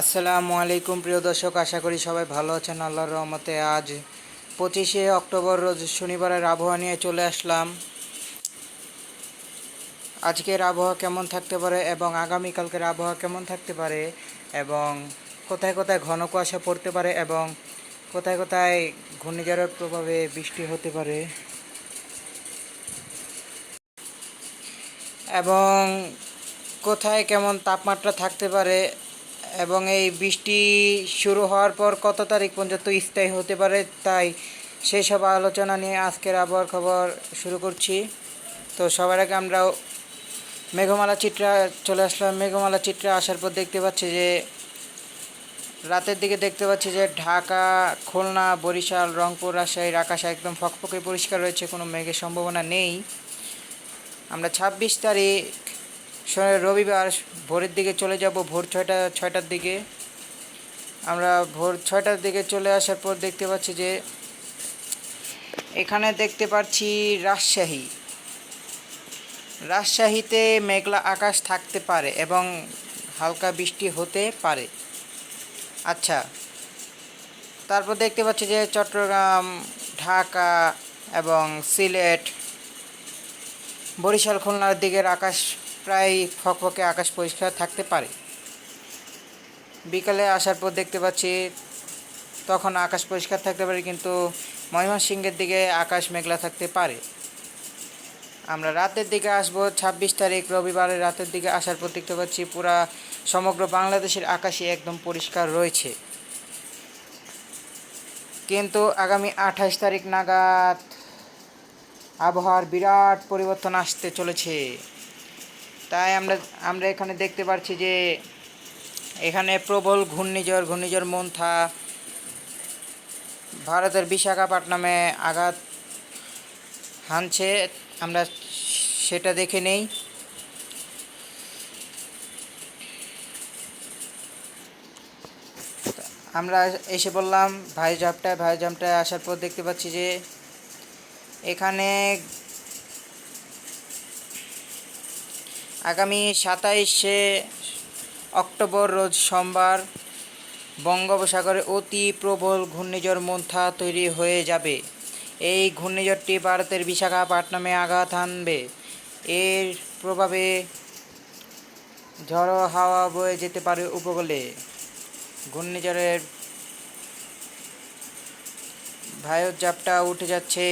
আসসালামু আলাইকুম, প্রিয় দর্শক। আশা করি সবাই ভালো আছেন। আল্লাহর রহমতে আজ পঁচিশে অক্টোবর, রোজ শনিবারের আবহাওয়া নিয়ে চলে আসলাম। আজকের আবহাওয়া কেমন থাকতে পারে এবং আগামীকালকের আবহাওয়া কেমন থাকতে পারে এবং কোথায় কোথায় ঘন কুয়াশা পড়তে পারে এবং কোথায় কোথায় ঘূর্ণিঝড়ের প্রভাবে বৃষ্টি হতে পারে। এবং কোথায় কেমন তাপমাত্রা থাকতে পারে এবং এই বৃষ্টি শুরু হওয়ার পর কত তারিখ পর্যন্ত স্থায়ী হতে পারে তাই সেই সব আলোচনা নিয়ে আজকের আবহাওয়ার খবর শুরু করছি। তো সবার আগে আমরা মেঘমালা চিত্রা চলে আসলাম। মেঘমালা চিত্রে আসার পর দেখতে পাচ্ছি যে, রাতের দিকে দেখতে পাচ্ছি যে ঢাকা, খুলনা, বরিশাল, রংপুর, রাজশাহীর আকাশ একদম ফকফকে পরিষ্কার রয়েছে, কোনো মেঘের সম্ভাবনা নেই। আমরা ছাব্বিশ তারিখ রবিবার ভোরের দিকে চলে যাব, ভোর ছয়টা, ছয়টার দিকে। আমরা ভোর ছয়টার দিকে চলে আসার পর দেখতে পাচ্ছি যে, এখানে দেখতে পাচ্ছি রাজশাহী। রাজশাহীতে মেঘলা আকাশ থাকতে পারে এবং হালকা বৃষ্টি হতে পারে। আচ্ছা তারপর দেখতে পাচ্ছি যে চট্টগ্রাম, ঢাকা এবং সিলেট, বরিশাল, খুলনার দিকের আকাশ প্রায় ফকফকে আকাশ পরিষ্কার থাকতে পারে। বিকালে আসার পর দেখতে পাচ্ছি তখন আকাশ পরিষ্কার থাকতে পারে, কিন্তু ময়মনসিংহের দিকে আকাশ মেঘলা থাকতে পারে। আমরা রাতের দিকে আসব, ছাব্বিশ তারিখ রবিবারের রাতের দিকে আসার পর দেখতে পাচ্ছি পুরা সমগ্র বাংলাদেশের আকাশে একদম পরিষ্কার রয়েছে। কিন্তু আগামী আঠাশ তারিখ নাগাদ আবহাওয়ার বিরাট পরিবর্তন আসতে চলেছে। তাই আমরা আমরা এখানে দেখতে পাচ্ছি যে এখানে প্রবল ঘূর্ণিঝড় ঘূর্ণিঝড় মন্থা, ভারতের বিশাখাপট্টনামে আঘাত হানছে, আমরা সেটা দেখে নেই। আমরা এসে বললাম ভাইজামটায় ভাইজামটায় আসার পর দেখতে পাচ্ছি যে এখানে আগামী সাতাইশে অক্টোবর রোজ সোমবার বঙ্গোপসাগরে অতি প্রবল ঘূর্ণিঝড় মন্থা তৈরি হয়ে যাবে। এই ঘূর্ণিঝড়টি ভারতের বিশাখাপট্টনামে আঘাত হানবে। এর প্রভাবে ঝড়ো হাওয়া বয়ে যেতে পারে উপকূলে। ঘূর্ণিঝড়ের ভায়ত জাপটা উঠে যাচ্ছে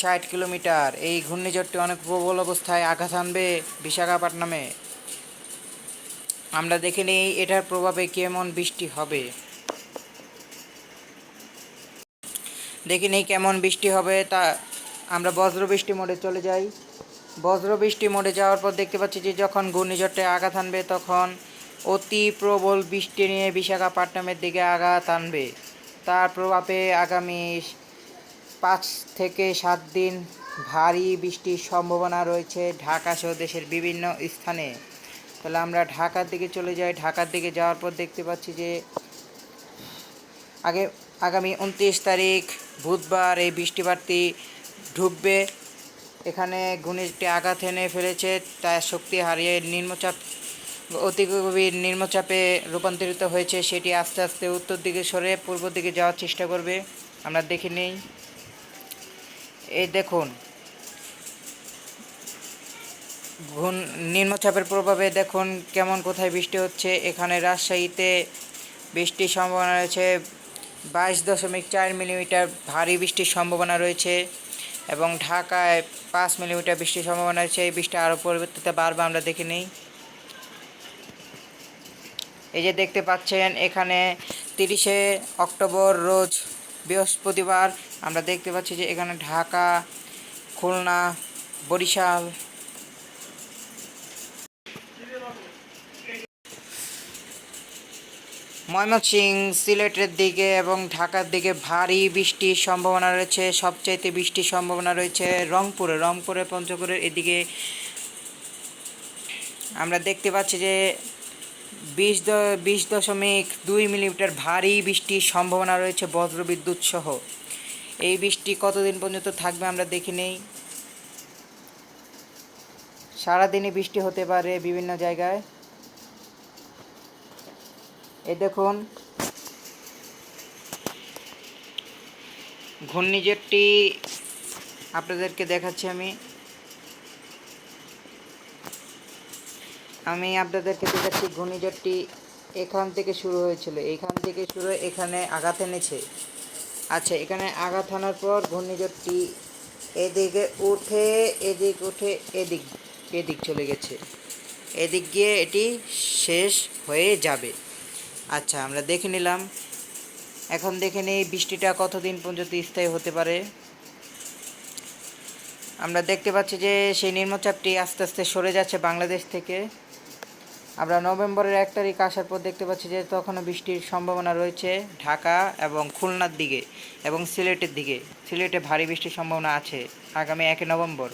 ষাট কিলোমিটার। এই ঘূর্ণিঝড়টি অনেক প্রবল অবস্থায় আঘাত আনবে বিশাখাপট্টনামে। আমরা দেখে নিই এটার প্রভাবে কেমন বৃষ্টি হবে। দেখে নিই কেমন বৃষ্টি হবে তা আমরা বজ্রবৃষ্টি মোডে চলে যাই। বজ্রবৃষ্টি মোডে যাওয়ার পর দেখতে পাচ্ছি যে যখন ঘূর্ণিঝড়টা আঘাত আনবে তখন অতি প্রবল বৃষ্টি নিয়ে বিশাখাপট্টনমের দিকে আঘাত আনবে। তার প্রভাবে আগামী পাঁচ থেকে সাত দিন ভারী বৃষ্টির সম্ভাবনা রয়েছে ঢাকা সহ দেশের বিভিন্ন স্থানে। তাহলে আমরা ঢাকার দিকে চলে যাই। ঢাকার দিকে যাওয়ার পর দেখতে পাচ্ছি যে, আগে আগামী উনত্রিশ তারিখ বুধবার এই বৃষ্টিপাতটি ঢুকবে। এখানে ঘূর্ণিঝড়টি আঘাত এনে ফেলেছে। তার শক্তি হারিয়ে নিম্নচাপ, অতি গভীর নিম্নচাপে রূপান্তরিত হয়েছে। সেটি আস্তে আস্তে উত্তর দিকে সরে পূর্ব দিকে যাওয়ার চেষ্টা করবে। আমরা দেখে নিই। এই দেখুন। ঘূর্ণ, নিম্নচাপের প্রভাবে দেখুন কেমন কোথায় বৃষ্টি হচ্ছে। এখানে রাজশাহীতে বৃষ্টির সম্ভাবনা রয়েছে বাইশ দশমিক চার মিলিমিটার ভারী বৃষ্টির সম্ভাবনা রয়েছে এবং ঢাকায় পাঁচ মিলিমিটার বৃষ্টির সম্ভাবনা রয়েছে। এই বৃষ্টি আরও পরিবর্তিতে বাড়বে আমরা দেখে নিই। এই যে দেখতে পাচ্ছেন, এখানে তিরিশে অক্টোবর রোজ বৃহস্পতিবার আমরা দেখতে পাচ্ছি যে এখানে ঢাকা, খুলনা, বরিশাল। ময়মনসিং সিলেটের দিকে এবং ঢাকার দিকে ভারী বৃষ্টির সম্ভাবনা রয়েছে। সবচাইতে বৃষ্টির সম্ভাবনা রয়েছে রংপুরে। রংপুরে পঞ্চগড়ের এদিকে আমরা দেখতে পাচ্ছি যে বিশ বিশ দশমিক দুই মিলিমিটার ভারী বৃষ্টির সম্ভাবনা রয়েছে বজ্রবিদ্যুৎ সহ। এই বৃষ্টি কতদিন পর্যন্ত থাকবে আমরা দেখে নেই। সারাদিনই বৃষ্টি হতে পারে বিভিন্ন জায়গায়। এই দেখুন, ঘূর্ণিঝড়টি আপনাদেরকে দেখাচ্ছি আমি। আমি আপনাদেরকে দেখাচ্ছি, ঘূর্ণিঝড়টি এখান থেকে শুরু হয়েছিল। এখান থেকে শুরু, এখানে আঘাত এনেছে। আচ্ছা এখানে আঘাত আনার পর ঘূর্ণিঝড়টি এদিকে উঠে, এদিক উঠে, এদিক এদিক চলে গেছে। এদিক গিয়ে এটি শেষ হয়ে যাবে। আচ্ছা আমরা দেখে নিলাম। এখন দেখে নিই বৃষ্টিটা কতদিন পর্যন্ত স্থায়ী হতে পারে। আমরা দেখতে পাচ্ছি যে সেই নিম্নচাপটি আস্তে আস্তে সরে যাচ্ছে বাংলাদেশ থেকে। আমরা নভেম্বরের এক তারিখ আসার পর দেখতে পাচ্ছি যে তখনও বৃষ্টির সম্ভাবনা রয়েছে ঢাকা এবং খুলনার দিকে এবং সিলেটের দিকে। সিলেটে ভারী বৃষ্টির সম্ভাবনা আছে আগামী এক নভেম্বর।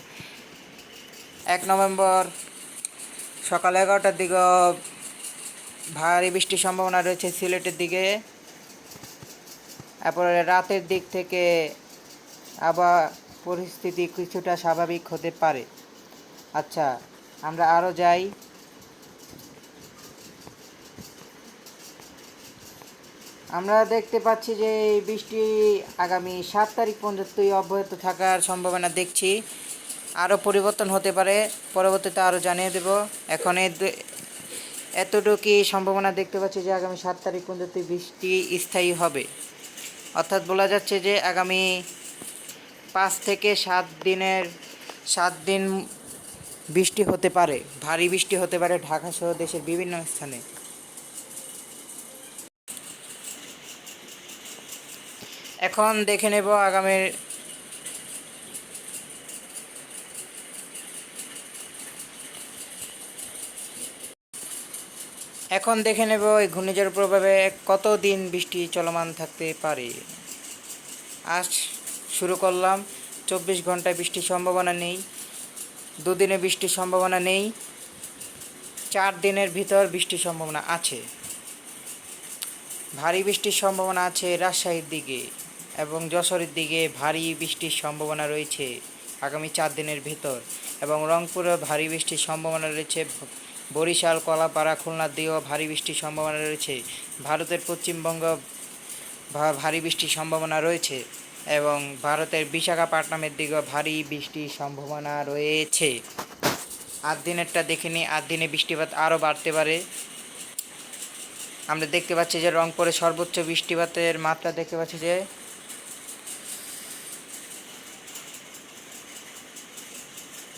এক নভেম্বর সকাল এগারোটার দিকে ভারী বৃষ্টির সম্ভাবনা রয়েছে সিলেটের দিকে। তারপরে রাতের দিক থেকে আবার পরিস্থিতি কিছুটা স্বাভাবিক হতে পারে। আচ্ছা আমরা আরও যাই। আমরা দেখতে পাচ্ছি যে বৃষ্টি আগামী সাত তারিখ পর্যন্তই অব্যাহত থাকার সম্ভাবনা দেখছি। আরও পরিবর্তন হতে পারে, পরবর্তীতে আরও জানিয়ে দেব। এখন এতটুকুই সম্ভাবনা দেখতে পাচ্ছি যে আগামী সাত তারিখ পর্যন্ত বৃষ্টি স্থায়ী হবে। অর্থাৎ বলা যাচ্ছে যে আগামী পাঁচ থেকে সাত দিনের, সাত দিন বৃষ্টি হতে পারে, ভারী বৃষ্টি হতে পারে ঢাকা সহ দেশের বিভিন্ন স্থানে। এখন দেখে নেব আগামী এখন দেখে নেব এই ঘূর্ণিঝড়ের প্রভাবে কত দিন বৃষ্টি চলমান থাকতে পারে। আজ শুরু করলাম। চব্বিশ ঘন্টায় বৃষ্টির সম্ভাবনা নেই। দুদিনে বৃষ্টির সম্ভাবনা নেই। চার দিনের ভিতর বৃষ্টির সম্ভাবনা আছে। ভারী বৃষ্টির সম্ভাবনা আছে রাজশাহীর দিকে এবং যশোরের দিকে ভারী বৃষ্টির সম্ভাবনা রয়েছে আগামী চার দিনের ভিতর এবং রংপুরে ভারী বৃষ্টির সম্ভাবনা রয়েছে। বরিশাল, কলাপাড়া খুলনার দিকেও ভারী বৃষ্টির সম্ভাবনা রয়েছে। ভারতের পশ্চিমবঙ্গ ভারী বৃষ্টির সম্ভাবনা রয়েছে। এবং ভারতের বিশাখাপট্টনমের দিকেও ভারী বৃষ্টির সম্ভাবনা রয়েছে। আট দিনেরটা দেখে নিই আট দিনে বৃষ্টিপাত আরও বাড়তে পারে। আমরা দেখতে পাচ্ছি যে রংপুরে সর্বোচ্চ বৃষ্টিপাতের মাত্রা দেখতে পাচ্ছি যে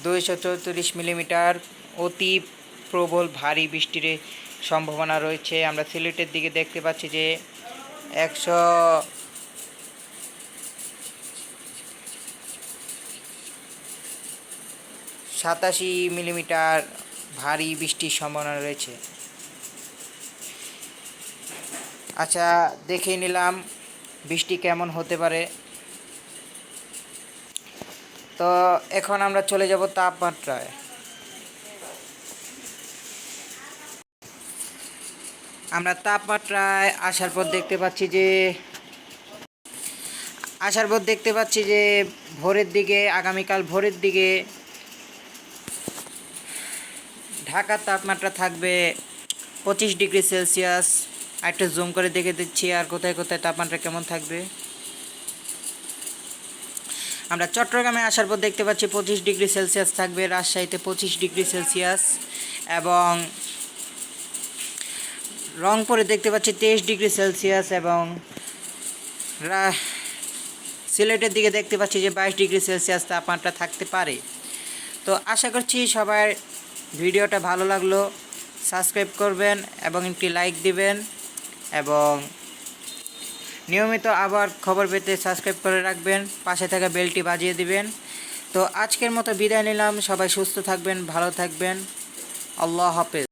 দুইশো চৌত্রিশ মিলিমিটার। অতি প্রবল ভারী বৃষ্টির সম্ভাবনা রয়েছে। আমরা সিলেটের দিকে দেখতে পাচ্ছি যে একশো সাতাশি মিলিমিটার ভারী বৃষ্টির সম্ভাবনা রয়েছে। আচ্ছা দেখে নিলাম বৃষ্টি কেমন হতে পারে। তো এখন আমরা চলে যাব তাপমাত্রায়। আমরা তাপমাত্রায় আসার পর দেখতে পাচ্ছি যে, আসার পর দেখতে পাচ্ছি যে ভোরের দিকে, আগামীকাল ভোরের দিকে ঢাকার তাপমাত্রা থাকবে পঁচিশ ডিগ্রি সেলসিয়াস। একটু জুম করে দেখে দিচ্ছি আর কোথায় কোথায় তাপমাত্রা কেমন থাকবে। আমরা চট্টগ্রামে আসার পর দেখতে পাচ্ছি পঁচিশ ডিগ্রি সেলসিয়াস থাকবে, রাজশাহীতে পঁচিশ ডিগ্রি সেলসিয়াস এবং রংপুরে দেখতে পাচ্ছি তেইশ ডিগ্রি সেলসিয়াস এবং সিলেটের দিকে দেখতে পাচ্ছি যে বাইশ ডিগ্রি সেলসিয়াস তাপমাত্রা থাকতে পারে। তো আশা করছি সবার ভিডিওটা ভালো লাগল, সাবস্ক্রাইব করবেন এবং একটি লাইক দিবেন এবং নিয়মিত আবার খবর পেতে সাবস্ক্রাইব করে রাখবেন, পাশে থাকা বেলটি বাজিয়ে দিবেন। তো আজকের মতো বিদায় নিলাম, সবাই সুস্থ থাকবেন, ভালো থাকবেন। আল্লাহ হাফেজ।